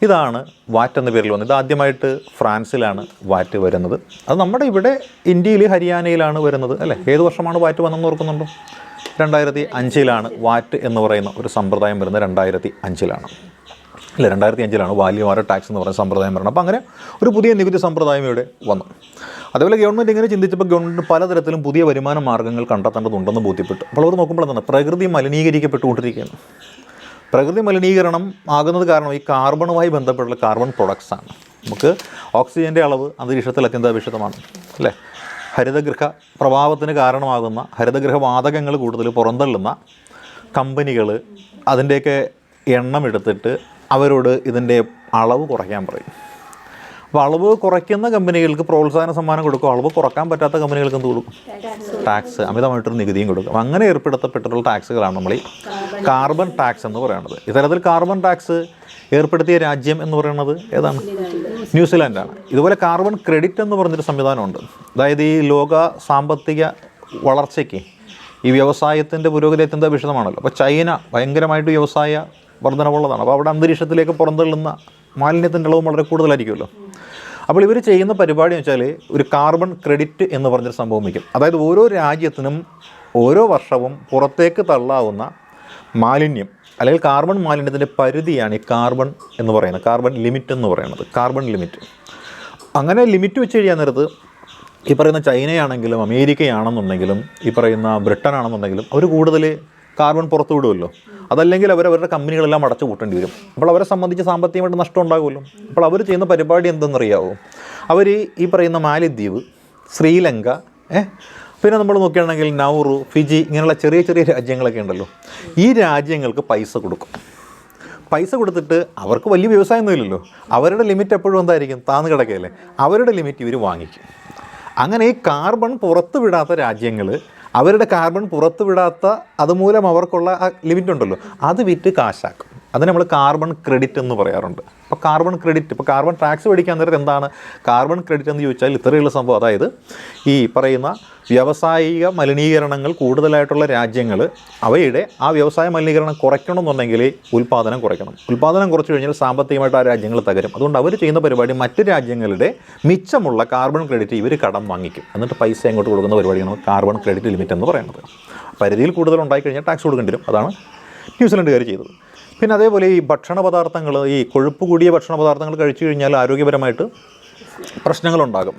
Speaker 1: ഇതാണ് വാറ്റ് എന്ന പേരിൽ വന്നത്. ഇത് ആദ്യമായിട്ട് ഫ്രാൻസിലാണ് വാറ്റ് വരുന്നത്. അത് നമ്മുടെ ഇവിടെ ഇന്ത്യയിൽ ഹരിയാനയിലാണ് വരുന്നത് അല്ലേ? ഏത് വർഷമാണ് വാറ്റ് വന്നതെന്ന് ഓർക്കുന്നുണ്ടോ? രണ്ടായിരത്തി അഞ്ചിലാണ് വാറ്റ് എന്ന് പറയുന്ന ഒരു സമ്പ്രദായം വരുന്നത് രണ്ടായിരത്തി അഞ്ചിലാണ് അല്ല രണ്ടായിരത്തി അഞ്ചിലാണ് വാല്യൂ ആറ് ടാക്സ് എന്ന് പറയുന്ന സമ്പ്രദായം വരണം അപ്പോൾ അങ്ങനെ ഒരു പുതിയ നികുതി സമ്പ്രദായം ഇവിടെ വന്നു. അതേപോലെ ഗവൺമെന്റ് ഇങ്ങനെ ചിന്തിച്ചപ്പോൾ ഗവൺമെന്റ് പലതരത്തിലും പുതിയ വരുമാന മാർഗങ്ങൾ കണ്ടെത്തേണ്ടതുണ്ടെന്ന് ബോധ്യപ്പെട്ടു. അപ്പോൾ അവർ നോക്കുമ്പോൾ എന്താണ്? പ്രകൃതി മലിനീകരിക്കപ്പെട്ടുകൊണ്ടിരിക്കുകയാണ്. പ്രകൃതി മലിനീകരണം ആകുന്നത് കാരണം ഈ കാർബണുമായി ബന്ധപ്പെട്ടുള്ള കാർബൺ പ്രൊഡക്ട്സാണ് നമുക്ക് ഓക്സിജന്റെ അളവ് അന്തരീക്ഷത്തിൽ അത്യന്താപേക്ഷിതമാണ്. അല്ലേ? ഹരിതഗൃഹ പ്രഭാവത്തിന് കാരണമാകുന്ന ഹരിതഗൃഹ വാതകങ്ങൾ കൂടുതൽ പുറന്തള്ളുന്ന കമ്പനികൾ അതിന്റെയൊക്കെ എണ്ണം എടുത്തിട്ട് അവരോട് ഇതിന്റെ അളവ് കുറയ്ക്കാൻ പറയും. അപ്പോൾ അളവ് കുറയ്ക്കുന്ന കമ്പനികൾക്ക് പ്രോത്സാഹന സമ്മാനം കൊടുക്കും. അളവ് കുറയ്ക്കാൻ പറ്റാത്ത കമ്പനികൾക്ക് എന്ത് കൊടുക്കും? ടാക്സ് അമിതമായിട്ടൊരു നികുതിയും കൊടുക്കും. അങ്ങനെ ഏർപ്പെടുത്തപ്പെട്ടിട്ടുള്ള ടാക്സുകളാണ് നമ്മൾ ഈ കാർബൺ ടാക്സ് എന്ന് പറയുന്നത്. ഇത്തരത്തിൽ കാർബൺ ടാക്സ് ഏർപ്പെടുത്തിയ രാജ്യം എന്ന് പറയുന്നത് ഏതാണ്? ന്യൂസിലാൻഡാണ്. ഇതുപോലെ കാർബൺ ക്രെഡിറ്റ് എന്ന് പറഞ്ഞൊരു സംവിധാനമുണ്ട്. അതായത് ഈ ലോക സാമ്പത്തിക വളർച്ചയ്ക്ക് ഈ വ്യവസായത്തിന്റെ പുരോഗതി അത്യന്ത വിഷതമാണല്ലോ അപ്പോൾ ചൈന ഭയങ്കരമായിട്ട് വ്യവസായ വർധനവുള്ളതാണ്. അപ്പോൾ അവിടെ അന്തരീക്ഷത്തിലേക്ക് പുറന്തള്ളുന്ന മാലിന്യത്തിന്റെ അളവും വളരെ കൂടുതലായിരിക്കുമല്ലോ. അപ്പോൾ ഇവർ ചെയ്യുന്ന പരിപാടി എന്ന് വെച്ചാൽ ഒരു കാർബൺ ക്രെഡിറ്റ് എന്ന് പറഞ്ഞൊരു സംഭവം വയ്ക്കും. അതായത് ഓരോ രാജ്യത്തിനും ഓരോ വർഷവും പുറത്തേക്ക് തള്ളാവുന്ന മാലിന്യം അല്ലെങ്കിൽ കാർബൺ മാലിന്യത്തിന്റെ പരിധിയാണ് ഈ കാർബൺ എന്ന് പറയുന്നത്. കാർബൺ ലിമിറ്റ് എന്ന് പറയുന്നത്. Carbon limit. അങ്ങനെ ലിമിറ്റ് വെച്ച് കഴിയാൻ നേരത്ത് ഈ പറയുന്ന ചൈനയാണെങ്കിലും അമേരിക്കയാണെന്നുണ്ടെങ്കിലും ഈ പറയുന്ന ബ്രിട്ടൻ ആണെന്നുണ്ടെങ്കിലും അവർ കൂടുതൽ കാർബൺ പുറത്തു വിടുമല്ലോ അതല്ലെങ്കിൽ അവർ അവരുടെ കമ്പനികളെല്ലാം അടച്ചു കൂട്ടേണ്ടി വരും. അപ്പോൾ അവരെ സംബന്ധിച്ച് സാമ്പത്തികമായിട്ട് നഷ്ടം ഉണ്ടാകുമല്ലോ. അപ്പോൾ അവർ ചെയ്യുന്ന പരിപാടി എന്തെന്നറിയാവോ? അവർ ഈ പറയുന്ന മാലിദ്വീപ് ശ്രീലങ്ക പിന്നെ നമ്മൾ നോക്കുകയാണെങ്കിൽ നൗറു ഫിജി ഇങ്ങനെയുള്ള ചെറിയ ചെറിയ രാജ്യങ്ങളൊക്കെ ഉണ്ടല്ലോ. ഈ രാജ്യങ്ങൾക്ക് പൈസ കൊടുക്കും. പൈസ കൊടുത്തിട്ട് അവർക്ക് വലിയ വ്യവസായമൊന്നും ഇല്ലല്ലോ. അവരുടെ ലിമിറ്റ് എപ്പോഴും എന്തായിരിക്കും? താന്ന് കിടക്കുകയല്ലേ അവരുടെ ലിമിറ്റ് ഇവർ വാങ്ങിക്കും. അങ്ങനെ ഈ കാർബൺ പുറത്ത് വിടാത്ത രാജ്യങ്ങൾ അവരുടെ കാർബൺ പുറത്ത് വിടാത്ത അതുമൂലം അവർക്കുള്ള ലിമിറ്റ് ഉണ്ടല്ലോ. അത് വിറ്റ് കാശാക്കും. അതിന് നമ്മൾ കാർബൺ ക്രെഡിറ്റ് എന്ന് പറയാറുണ്ട്. അപ്പോൾ കാർബൺ ക്രെഡിറ്റ് ഇപ്പോൾ കാർബൺ ടാക്സ് മേടിക്കാൻ നേരത്തെ എന്താണ്? കാർബൺ ക്രെഡിറ്റ് എന്ന് ചോദിച്ചാൽ ഇത്രയുള്ള സംഭവം. അതായത് ഈ പറയുന്ന വ്യാവസായിക മലിനീകരണങ്ങൾ കൂടുതലായിട്ടുള്ള രാജ്യങ്ങൾ അവയുടെ ആ വ്യവസായ മലിനീകരണം കുറയ്ക്കണമെന്നുണ്ടെങ്കിൽ ഉൽപ്പാദനം കുറയ്ക്കണം. ഉൽപ്പാദനം കുറച്ചു കഴിഞ്ഞാൽ സാമ്പത്തികമായിട്ട് ആ രാജ്യങ്ങൾ തകരും. അതുകൊണ്ട് അവർ ചെയ്യുന്ന പരിപാടി മറ്റ് രാജ്യങ്ങളുടെ മിച്ചമുള്ള കാർബൺ ക്രെഡിറ്റ് ഇവർ കടം വാങ്ങിക്കും. എന്നിട്ട് പൈസ അങ്ങോട്ട് കൊടുക്കുന്ന പരിപാടിയാണ് കാർബൺ ക്രെഡിറ്റ് ലിമിറ്റ് എന്ന് പറയുന്നത്. പരിധിയിൽ കൂടുതൽ ഉണ്ടായിക്കഴിഞ്ഞാൽ ടാക്സ് കൊടുക്കേണ്ടി വരും. അതാണ് ന്യൂസിലൻഡുകാർ ചെയ്തത്. പിന്നെ അതേപോലെ ഈ ഭക്ഷണ പദാർത്ഥങ്ങൾ ഈ കൊഴുപ്പ് കൂടിയ ഭക്ഷണ പദാർത്ഥങ്ങൾ കഴിച്ചു കഴിഞ്ഞാൽ ആരോഗ്യപരമായിട്ട് പ്രശ്നങ്ങളുണ്ടാകും.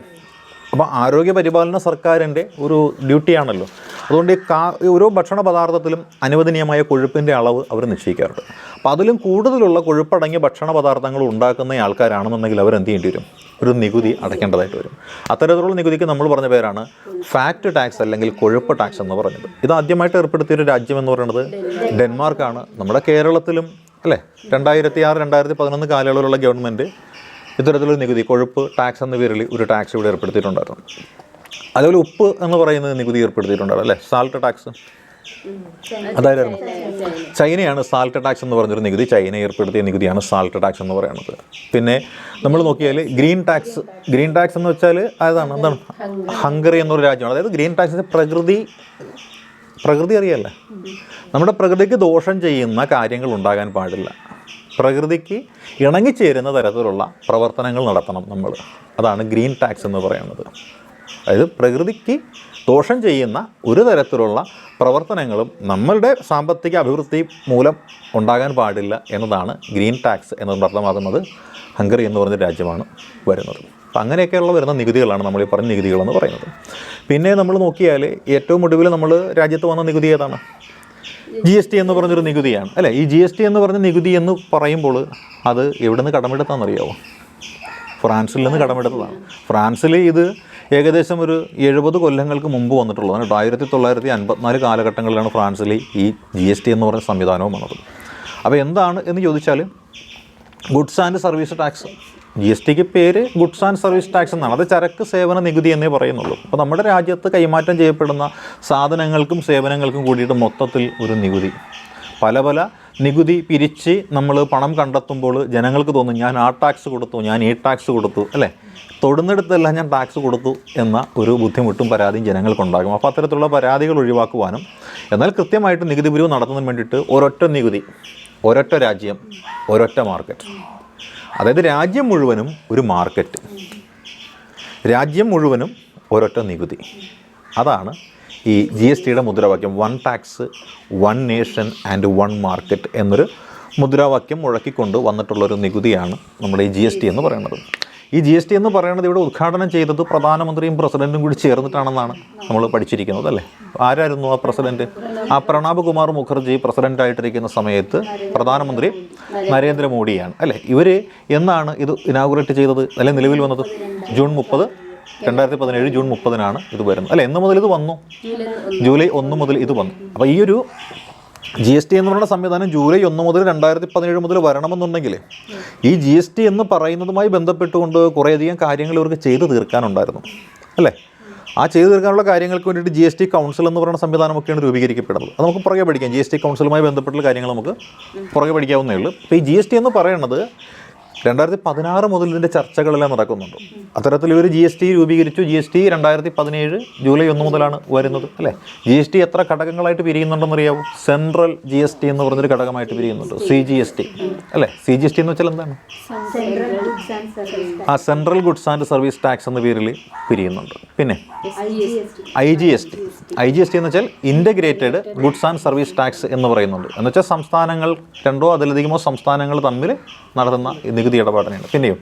Speaker 1: അപ്പോൾ ആരോഗ്യ പരിപാലന സർക്കാരിന്റെ ഒരു ഡ്യൂട്ടിയാണല്ലോ. അതുകൊണ്ട് ഈ കാ ഓരോ ഭക്ഷണ പദാർത്ഥത്തിലും അനുവദനീയമായ കൊഴുപ്പിന്റെ അളവ് അവർ നിശ്ചയിക്കാറുണ്ട്. അപ്പോൾ അതിലും കൂടുതലുള്ള കൊഴുപ്പടങ്ങിയ ഭക്ഷണ പദാർത്ഥങ്ങൾ ഉണ്ടാക്കുന്ന ആൾക്കാരാണെന്നുണ്ടെങ്കിൽ അവർ എന്ത് ചെയ്യേണ്ടി വരും? ഒരു നികുതി അടയ്ക്കേണ്ടതായിട്ട് വരും. അത്തരത്തിലുള്ള നികുതിക്ക് നമ്മൾ പറഞ്ഞ പേരാണ് ഫാറ്റ് ടാക്സ് അല്ലെങ്കിൽ കൊഴുപ്പ് ടാക്സ് എന്ന് പറഞ്ഞത്. ഇത് ആദ്യമായിട്ട് ഏർപ്പെടുത്തിയ ഒരു രാജ്യം എന്ന് പറയുന്നത് ഡെൻമാർക്കാണ്. നമ്മുടെ കേരളത്തിലും അല്ലേ? രണ്ടായിരത്തി ആറ് രണ്ടായിരത്തി പതിനൊന്ന് കാലയളവിലുള്ള ഗവൺമെന്റ് ഇത്തരത്തിലൊരു നികുതി കൊഴുപ്പ് ടാക്സ് എന്ന പേരിൽ ഒരു ടാക്സ് ഇവിടെ ഏർപ്പെടുത്തിയിട്ടുണ്ടായിരുന്നു. അതുപോലെ ഉപ്പ് എന്ന് പറയുന്നത് നികുതി ഏർപ്പെടുത്തിയിട്ടുണ്ടായിരുന്നു അല്ലേ? സാൾട്ട് ടാക്സ് അതായിരുന്നു ചൈനയാണ് സാൾട്ട് ടാക്സ് എന്ന് പറഞ്ഞൊരു നികുതി ചൈന ഏർപ്പെടുത്തിയ നികുതിയാണ് സാൾട്ട് ടാക്സ് എന്ന് പറയുന്നത്. പിന്നെ നമ്മൾ നോക്കിയാൽ ഗ്രീൻ ടാക്സ് ഗ്രീൻ ടാക്സ് എന്ന് വെച്ചാൽ അതാണ് എന്താണ്? ഹംഗറി. എന്നൊരു രാജ്യമാണ്. അതായത് ഗ്രീൻ ടാക്സ് പ്രകൃതി പ്രകൃതി അറിയല്ലേ. നമ്മുടെ പ്രകൃതിക്ക് ദോഷം ചെയ്യുന്ന കാര്യങ്ങൾ ഉണ്ടാകാൻ പാടില്ല. പ്രകൃതിക്ക് ഇണങ്ങിച്ചേരുന്ന തരത്തിലുള്ള പ്രവർത്തനങ്ങൾ നടത്തണം നമ്മൾ. അതാണ് ഗ്രീൻ ടാക്സ് എന്ന് പറയുന്നത്. അതായത് പ്രകൃതിക്ക് ദോഷം ചെയ്യുന്ന ഒരു തരത്തിലുള്ള പ്രവർത്തനങ്ങളും നമ്മളുടെ സാമ്പത്തിക അഭിവൃദ്ധി മൂലം ഉണ്ടാകാൻ പാടില്ല എന്നതാണ് ഗ്രീൻ ടാക്സ് എന്നതുകൊണ്ട് അർത്ഥമാക്കുന്നത്. ഹംഗറി എന്ന് പറഞ്ഞ രാജ്യമാണ് വരുന്നത്. അപ്പം അങ്ങനെയൊക്കെയുള്ള വരുന്ന നികുതികളാണ് നമ്മൾ ഈ പറഞ്ഞ നികുതികളെന്ന് പറയുന്നത്. പിന്നെ നമ്മൾ നോക്കിയാൽ ഏറ്റവും ഒടുവിൽ നമ്മൾ രാജ്യത്ത് വന്ന നികുതി ഏതാണ്? ജി എസ് ടി എന്ന് പറഞ്ഞൊരു നികുതിയാണ്. അല്ലേ? ഈ ജി എസ് ടി എന്ന് പറഞ്ഞ നികുതി എന്ന് പറയുമ്പോൾ അത് എവിടെ നിന്ന് കടമെടുത്താണെന്നറിയാമോ ഫ്രാൻസിൽ നിന്ന് കടമെടുത്തതാണ്. ഫ്രാൻസിൽ ഇത് ഏകദേശം ഒരു എഴുപത് കൊല്ലങ്ങൾക്ക് മുമ്പ് വന്നിട്ടുള്ളതാണ് കേട്ടോ. ആയിരത്തി തൊള്ളായിരത്തി അൻപത്തിനാല് കാലഘട്ടങ്ങളിലാണ് ഫ്രാൻസിൽ ഈ ജി എസ് ടി എന്ന് പറഞ്ഞ സംവിധാനവും വന്നത്. അപ്പോൾ എന്താണ് എന്ന് ചോദിച്ചാൽ goods and service tax G S tick പേര് ഗുഡ്സ് ആൻഡ് സർവീസ് ടാക്സ് എന്നാണ്. അത് ചരക്ക് സേവന നികുതി എന്നേ പറയുന്നുള്ളൂ. അപ്പോൾ നമ്മുടെ രാജ്യത്ത് കൈമാറ്റം ചെയ്യപ്പെടുന്ന സാധനങ്ങൾക്കും സേവനങ്ങൾക്കും കൂടിയിട്ട് മൊത്തത്തിൽ ഒരു നികുതി. പല പല നികുതി പിരിച്ച് നമ്മൾ പണം കണ്ടെത്തുമ്പോൾ ജനങ്ങൾക്ക് തോന്നും ഞാൻ ആ ടാക്സ് കൊടുത്തു ഞാൻ ഈ ടാക്സ് കൊടുത്തു അല്ലേ? തൊടുന്നിടത്തെല്ലാം ഞാൻ ടാക്സ് കൊടുത്തു എന്ന ഒരു ബുദ്ധിമുട്ടും പരാതിയും ജനങ്ങൾക്കുണ്ടാകും. അപ്പോൾ അത്തരത്തിലുള്ള പരാതികൾ ഒഴിവാക്കുവാനും എന്നാൽ കൃത്യമായിട്ട് നികുതി പിരിവ് നടത്തുന്നതിന് വേണ്ടിയിട്ട് ഒരൊറ്റ നികുതി ഒരൊറ്റ രാജ്യം ഒരൊറ്റ മാർക്കറ്റ് അതായത് രാജ്യം മുഴുവനും ഒരു മാർക്കറ്റ് രാജ്യം മുഴുവനും ഒരൊറ്റ നികുതി. അതാണ് ഈ ജി എസ് ടിയുടെ മുദ്രാവാക്യം one tax one nation and one market എന്നൊരു മുദ്രാവാക്യം മുഴക്കിക്കൊണ്ട് വന്നിട്ടുള്ളൊരു നികുതിയാണ് നമ്മുടെ ഈ ജി എസ് ടി എന്ന് പറയുന്നത്. ഈ ജി എസ് ടി എന്ന് പറയുന്നത് ഇവിടെ ഉദ്ഘാടനം ചെയ്തത് പ്രധാനമന്ത്രിയും പ്രസിഡന്റും കൂടി ചേർന്നിട്ടാണെന്നാണ് നമ്മൾ പഠിച്ചിരിക്കുന്നത് അല്ലേ? ആരായിരുന്നു ആ പ്രസിഡന്റ്? ആ പ്രണാബ് കുമാർ മുഖർജി പ്രസിഡന്റ് ആയിട്ടിരിക്കുന്ന സമയത്ത് പ്രധാനമന്ത്രി നരേന്ദ്രമോദിയാണ് അല്ലേ? ഇവർ എന്നാണ് ഇത് ഇനാഗുറേറ്റ് ചെയ്തത്? അല്ലെ നിലവിൽ വന്നത്? ജൂൺ മുപ്പത് രണ്ടായിരത്തി പതിനേഴ് ജൂൺ മുപ്പതിനാണ് ഇത് വരുന്നത്. അല്ല എന്ന് മുതൽ ഇത് വന്നു. ജൂലൈ ഒന്ന് മുതൽ ഇത് വന്നു. അപ്പോൾ ഈ ഒരു ജി എസ് ടി എന്ന് പറയുന്ന സംവിധാനം ജൂലൈ ഒന്ന് മുതൽ രണ്ടായിരത്തി പതിനേഴ് മുതൽ വരണമെന്നുണ്ടെങ്കിൽ ഈ ജി എസ് ടി എന്ന് പറയുന്നതുമായി ബന്ധപ്പെട്ടുകൊണ്ട് കുറേയധികം കാര്യങ്ങൾ ഇവർക്ക് ചെയ്തു തീർക്കാനുണ്ടായിരുന്നു. അല്ലേ? ആ ചെയ്തു തീർക്കാനുള്ള കാര്യങ്ങൾക്ക് വേണ്ടിയിട്ട് ജി എസ് ടി കൗൺസിൽ എന്ന് പറയുന്ന സംവിധാനമൊക്കെയാണ് രൂപീകരിക്കപ്പെടുന്നത്. അത് നമുക്ക് പുറകെ പഠിക്കാം. ജി എസ് ടി കൗൺസിലുമായി ബന്ധപ്പെട്ടുള്ള കാര്യങ്ങൾ നമുക്ക് പുറകെ പഠിക്കാവുന്നേ ഉള്ളൂ. അപ്പോൾ ഈ ജി എസ് ടി എന്ന് പറയുന്നത് രണ്ടായിരത്തി പതിനാറ് മുതൽ ഇതിന്റെ ചർച്ചകളെല്ലാം നടക്കുന്നുണ്ട് അത്തരത്തിൽ ഒരു ജി എസ് ടി രൂപീകരിച്ചു ജി എസ് ടി രണ്ടായിരത്തി പതിനേഴ് ജൂലൈ ഒന്ന് മുതലാണ് വരുന്നത് അല്ലേ ജി എസ് ടി എത്ര ഘടകങ്ങളായിട്ട് പിരിയുന്നുണ്ടെന്ന് അറിയാവോ സെൻട്രൽ ജി എസ് ടി എന്ന് പറഞ്ഞൊരു ഘടകമായിട്ട് പിരിയുന്നുണ്ട് സി ജി എസ് ടി അല്ലേ സി ജി എസ് ടി എന്ന് വെച്ചാൽ എന്താണ് ആ central goods and service tax എന്ന പേരിൽ പിരിയുന്നുണ്ട് പിന്നെ I G S T I G S T എന്ന് വെച്ചാൽ integrated goods and service tax എന്ന് പറയുന്നുണ്ട് എന്ന് വെച്ചാൽ സംസ്ഥാനങ്ങൾ രണ്ടോ അതിലധികമോ സംസ്ഥാനങ്ങൾ തമ്മിൽ നടത്തുന്ന ഈ നികുതി ഇടപാടിനുണ്ട്. പിന്നെയോ?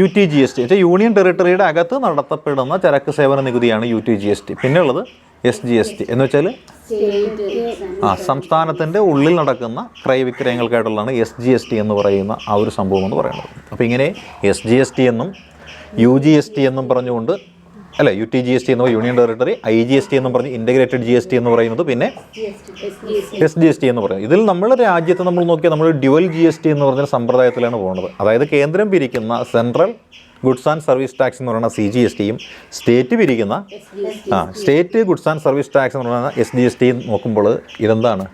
Speaker 1: U T G S T വെച്ചാൽ യൂണിയൻ ടെറിട്ടറിയുടെ അകത്ത് നടത്തപ്പെടുന്ന ചരക്ക് സേവന നികുതിയാണ് U T G S T പിന്നെ ഉള്ളത് എസ് ജി എസ് ടി എന്ന് വെച്ചാൽ ആ സംസ്ഥാനത്തിന്റെ ഉള്ളിൽ നടക്കുന്ന ക്രയവിക്രയങ്ങൾക്കായിട്ടുള്ളതാണ് എസ് ജി എസ് ടി എന്ന് പറയുന്ന ആ ഒരു സംഭവം എന്ന് പറയുന്നത്. അപ്പോൾ ഇങ്ങനെ എസ് ജി എസ് ടി എന്നും യു ജി എസ് ടി എന്നും പറഞ്ഞുകൊണ്ട് അല്ല? U T G S T എന്ന് union territory I G S T എന്ന് പറഞ്ഞ് ഇന്റഗ്രേറ്റഡ് ജി എസ് ടി എന്ന് പറയുന്നത് പിന്നെ എസ് ജി എസ് ടി എന്ന് പറയുന്നത്. ഇതിൽ നമ്മൾ രാജ്യത്ത് നമ്മൾ നോക്കിയാൽ നമ്മൾ ഡ്യുവൽ ജി എസ് ടി എന്ന് പറഞ്ഞ സമ്പ്രദായത്തിലാണ് പോകുന്നത് അതായത് കേന്ദ്രം പിരിക്കുന്ന central goods and service tax എന്ന് പറയുന്ന സി ജി എസ് ടിയും സ്റ്റേറ്റ് പിരിക്കുന്ന ആ state goods and service tax എന്ന് പറയുന്ന എസ് ജി എസ് ടി നോക്കുമ്പോൾ ഇതെന്താണ്?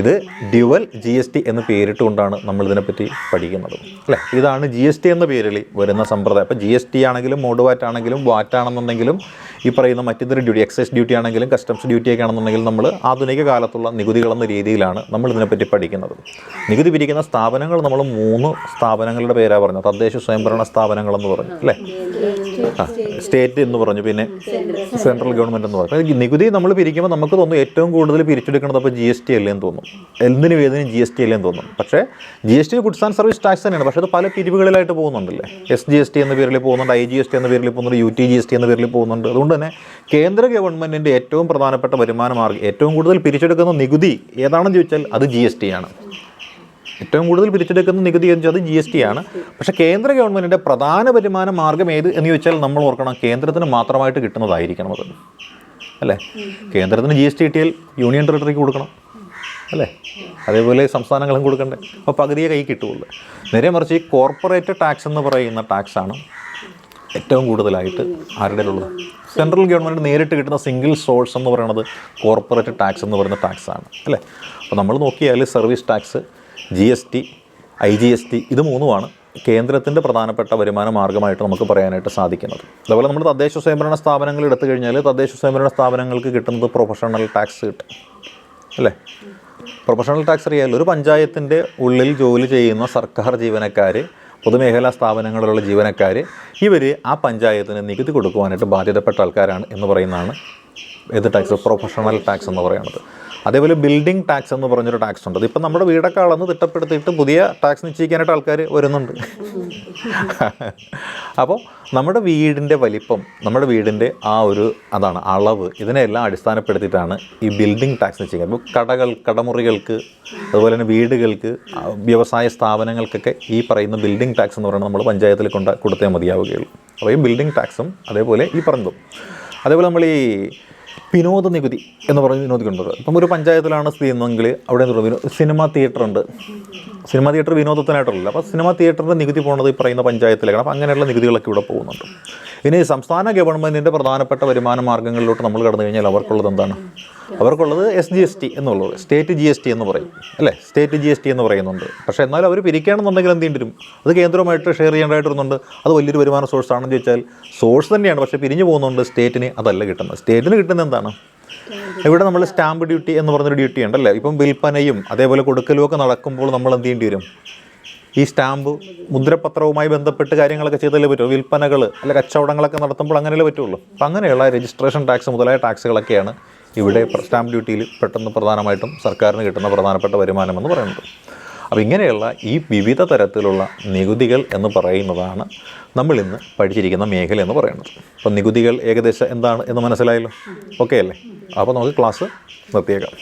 Speaker 1: ഇത് ഡ്യുവൽ ജി എസ് ടി എന്ന് പേരിട്ടുകൊണ്ടാണ് നമ്മൾ ഇതിനെപ്പറ്റി പഠിക്കുന്നത്. അല്ലേ? ഇതാണ് ജി എസ് ടി എന്ന പേരിൽ വരുന്ന സമ്പ്രദായം. അപ്പോൾ ജി എസ് ടി ആണെങ്കിലും മോഡ് വാറ്റ് ആണെങ്കിലും വാറ്റ് ആണെന്നുണ്ടെങ്കിലും ഈ പറയുന്ന മറ്റിതര ഡ്യൂട്ടി എക്സൈസ് ഡ്യൂട്ടി ആണെങ്കിലും കസ്റ്റംസ് ഡ്യൂട്ടി ഒക്കെ ആണെന്നുണ്ടെങ്കിൽ നമ്മൾ ആധുനിക കാലത്തുള്ള നികുതികൾ എന്ന രീതിയിലാണ് നമ്മൾ ഇതിനെപ്പറ്റി പഠിക്കുന്നത്. നികുതി പിരിക്കുന്ന സ്ഥാപനങ്ങൾ നമ്മൾ മൂന്ന് സ്ഥാപനങ്ങളുടെ പേരാണ് പറഞ്ഞത്. തദ്ദേശ സ്വയംഭരണ സ്ഥാപനങ്ങൾ എന്ന് പറഞ്ഞു അല്ലേ? ആ സ്റ്റേറ്റ് എന്ന് പറഞ്ഞു പിന്നെ സെൻട്രൽ ഗവൺമെന്റ് എന്ന് പറഞ്ഞു. നികുതി നമ്മൾ പിരിക്കുമ്പോൾ നമുക്ക് തോന്നും ഏറ്റവും കൂടുതൽ പിരിച്ചെടുക്കുന്നത് അപ്പോൾ ജി എസ് ടി അല്ലേ എന്ന് തോന്നും. എന്തിനും ഏതിനും ജി എസ് ടി അല്ലേ എന്ന് തോന്നും. പക്ഷേ G S T goods and service tax തന്നെയാണ്. പക്ഷേ അത് പല പിരിവുകളിലായിട്ട് പോകുന്നുണ്ടല്ലേ? എസ് ജി എസ് ടി എന്ന പേരിൽ പോകുന്നുണ്ട് ഐ ജി എസ് ടി എന്ന പേരിൽ പോകുന്നുണ്ട് U T G S T എന്ന പേരിൽ പോകുന്നുണ്ട്. അതുകൊണ്ട് തന്നെ കേന്ദ്ര ഗവൺമെന്റിന്റെ ഏറ്റവും പ്രധാനപ്പെട്ട വരുമാന മാർഗം ഏറ്റവും കൂടുതൽ പിരിച്ചെടുക്കുന്ന നികുതി ഏതാണെന്ന് ചോദിച്ചാൽ അത് ജി എസ് ടി ആണ്. ഏറ്റവും കൂടുതൽ പിരിച്ചെടുക്കുന്ന നികുതി എന്ന് വെച്ചാൽ ജി എസ് ടി ആണ്. പക്ഷേ കേന്ദ്ര ഗവൺമെന്റിന്റെ പ്രധാന വരുമാന മാർഗം ഏത് എന്ന് ചോദിച്ചാൽ നമ്മൾ ഓർക്കണം കേന്ദ്രത്തിന് മാത്രമായിട്ട് കിട്ടുന്നതായിരിക്കണം അത്. അല്ലേ? കേന്ദ്രത്തിന് ജി എസ് ടി കിട്ടിയാൽ യൂണിയൻ ടെറിട്ടറിക്ക് കൊടുക്കണം. അല്ലേ? അതേപോലെ സംസ്ഥാനങ്ങളും കൊടുക്കണ്ടേ. അപ്പോൾ പകുതിയെ കൈ കിട്ടുള്ളൂ നേരെ മറിച്ച് ഈ കോർപ്പറേറ്റ് ടാക്സ് എന്ന് പറയുന്ന ടാക്സാണ് ഏറ്റവും കൂടുതലായിട്ട് ആരുടെ ഉള്ളത് സെൻട്രൽ ഗവൺമെന്റ് നേരിട്ട് കിട്ടുന്ന സിംഗിൾ സോഴ്സ് എന്ന് പറയുന്നത് കോർപ്പറേറ്റ് ടാക്സ് എന്ന് പറയുന്ന ടാക്സാണ് അല്ലേ? അപ്പോൾ നമ്മൾ നോക്കിയാൽ service tax G S T I G S T ഇത് മൂന്നുമാണ് കേന്ദ്രത്തിന്റെ പ്രധാനപ്പെട്ട വരുമാന മാർഗമായിട്ട് നമുക്ക് പറയാനായിട്ട് സാധിക്കുന്നത്. അതുപോലെ നമ്മൾ തദ്ദേശ സ്വയംഭരണ സ്ഥാപനങ്ങൾ എടുത്തു കഴിഞ്ഞാൽ തദ്ദേശ സ്വയംഭരണ സ്ഥാപനങ്ങൾക്ക് കിട്ടുന്നത് പ്രൊഫഷണൽ ടാക്സ് കിട്ടും. അല്ലേ? പ്രൊഫഷണൽ ടാക്സ് അറിയാമല്ലോ ഒരു പഞ്ചായത്തിന്റെ ഉള്ളിൽ ജോലി ചെയ്യുന്ന സർക്കാർ ജീവനക്കാർ പൊതുമേഖലാ സ്ഥാപനങ്ങളിലുള്ള ജീവനക്കാർ ഇവർ ആ പഞ്ചായത്തിന് നികുതി കൊടുക്കുവാനായിട്ട് ബാധ്യതപ്പെട്ട ആൾക്കാരാണ് എന്ന് പറയുന്നതാണ് ഏത് ടാക്സ് പ്രൊഫഷണൽ ടാക്സ് എന്ന് പറയുന്നത്. അതേപോലെ ബിൽഡിംഗ് ടാക്സ് എന്ന് പറഞ്ഞൊരു ടാക്സ് ഉണ്ട്. അതിപ്പോൾ നമ്മുടെ വീടൊക്കെ അളന്ന് തിട്ടപ്പെടുത്തിയിട്ട് പുതിയ ടാക്സ് നിശ്ചയിക്കാനായിട്ട് ആൾക്കാർ വരുന്നുണ്ട്. അപ്പോൾ നമ്മുടെ വീടിന്റെ വലിപ്പം നമ്മുടെ വീടിന്റെ ആ ഒരു അതാണ് അളവ് ഇതിനെല്ലാം അടിസ്ഥാനപ്പെടുത്തിയിട്ടാണ് ഈ ബിൽഡിംഗ് ടാക്സ് നിശ്ചയിക്കുന്നത്. ഇപ്പോൾ കടകൾ കടമുറികൾക്ക് അതുപോലെ തന്നെ വീടുകൾക്ക് വ്യവസായ സ്ഥാപനങ്ങൾക്കൊക്കെ ഈ പറയുന്ന ബിൽഡിംഗ് ടാക്സ് എന്ന് പറയുന്നത് നമ്മൾ പഞ്ചായത്തിൽ കൊണ്ട് കൊടുത്തേ മതിയാവുകയുള്ളൂ. അപ്പോൾ ഈ ബിൽഡിംഗ് ടാക്സും അതേപോലെ ഈ പറഞ്ഞതും. അതേപോലെ നമ്മൾ ഈ വിനോദ നികുതി എന്ന് പറഞ്ഞ വിനോദ ഉണ്ട് ഇപ്പം ഒരു പഞ്ചായത്തിലാണ് സ്ഥിതി ചെയ്യുന്നതെങ്കിൽ അവിടെ സിനിമ തിയേറ്റർ ഉണ്ട്. സിനിമ തിയേറ്റർ വിനോദത്തിനായിട്ടുള്ള അപ്പോൾ സിനിമ തിയേറ്ററിന്റെ നികുതി പോകുന്നത് ഈ പറയുന്ന പഞ്ചായത്തിലേക്കാണ് അപ്പോൾ അങ്ങനെയുള്ള നികുതികളൊക്കെ ഇവിടെ പോകുന്നുണ്ട്. ഇനി സംസ്ഥാന ഗവൺമെന്റിന്റെ പ്രധാനപ്പെട്ട വരുമാന മാർഗങ്ങളിലോട്ട് നമ്മൾ കടന്നു കഴിഞ്ഞാൽ അവർക്കുള്ളത് എന്താണ്? അവർക്കുള്ളത് എസ് ജി എസ് ടി എന്നുള്ളത് സ്റ്റേറ്റ് ജി എസ് ടി എന്ന് പറയും. അല്ലേ? സ്റ്റേറ്റ് ജി എസ് ടി എന്ന് പറയുന്നുണ്ട്. പക്ഷേ എന്നാലും അവർ പിരിക്കുകയാണെന്നുണ്ടെങ്കിൽ എന്ത് ചെയ്യേണ്ടി വരും? അത് കേന്ദ്രമായിട്ട് ഷെയർ ചെയ്യേണ്ടതായിട്ട് വരുന്നുണ്ട്. അത് വലിയൊരു വരുമാന സോഴ്സ് ആണെന്ന് ചോദിച്ചാൽ സോഴ്സ് തന്നെയാണ്. പക്ഷേ പിരിഞ്ഞു പോകുന്നുണ്ട്. സ്റ്റേറ്റിന് അതല്ല കിട്ടുന്നത്. സ്റ്റേറ്റിന് കിട്ടുന്നത് എന്താണ്? ഇവിടെ നമ്മൾ സ്റ്റാമ്പ് ഡ്യൂട്ടി എന്ന് പറഞ്ഞൊരു ഡ്യൂട്ടി ഉണ്ടല്ലേ? ഇപ്പം വിൽപ്പനയും അതേപോലെ കൊടുക്കലും ഒക്കെ നടക്കുമ്പോൾ നമ്മൾ എന്ത് ചെയ്യേണ്ടി വരും? ഈ സ്റ്റാമ്പ് മുദ്രപത്രവുമായി ബന്ധപ്പെട്ട് കാര്യങ്ങളൊക്കെ ചെയ്തല്ലേ പറ്റുമോ വിൽപ്പനകൾ അല്ലെങ്കിൽ കച്ചവടങ്ങളൊക്കെ നടത്തുമ്പോൾ അങ്ങനെയല്ലേ പറ്റുള്ളൂ. അപ്പം അങ്ങനെയുള്ള രജിസ്ട്രേഷൻ ടാക്സ് മുതലായ ടാക്സുകളൊക്കെയാണ് ഇവിടെ സ്റ്റാമ്പ് ഡ്യൂട്ടിയിൽ പെട്ടെന്ന് പ്രധാനമായിട്ടും സർക്കാരിന് കിട്ടുന്ന പ്രധാനപ്പെട്ട വരുമാനം എന്ന് പറയുന്നത്. അപ്പോൾ ഇങ്ങനെയുള്ള ഈ വിവിധ തരത്തിലുള്ള നികുതികൾ എന്ന് പറയുന്നതാണ് നമ്മൾ ഇന്ന് പഠിച്ചിരിക്കുന്ന മേഖല എന്ന് പറയുന്നത്. അപ്പോൾ നികുതികൾ ഏകദേശം എന്താണ് എന്ന് മനസ്സിലായല്ലോ? ഓക്കെ അല്ലേ? അപ്പോൾ നമുക്ക് ക്ലാസ് നിർത്തിയേക്കാം.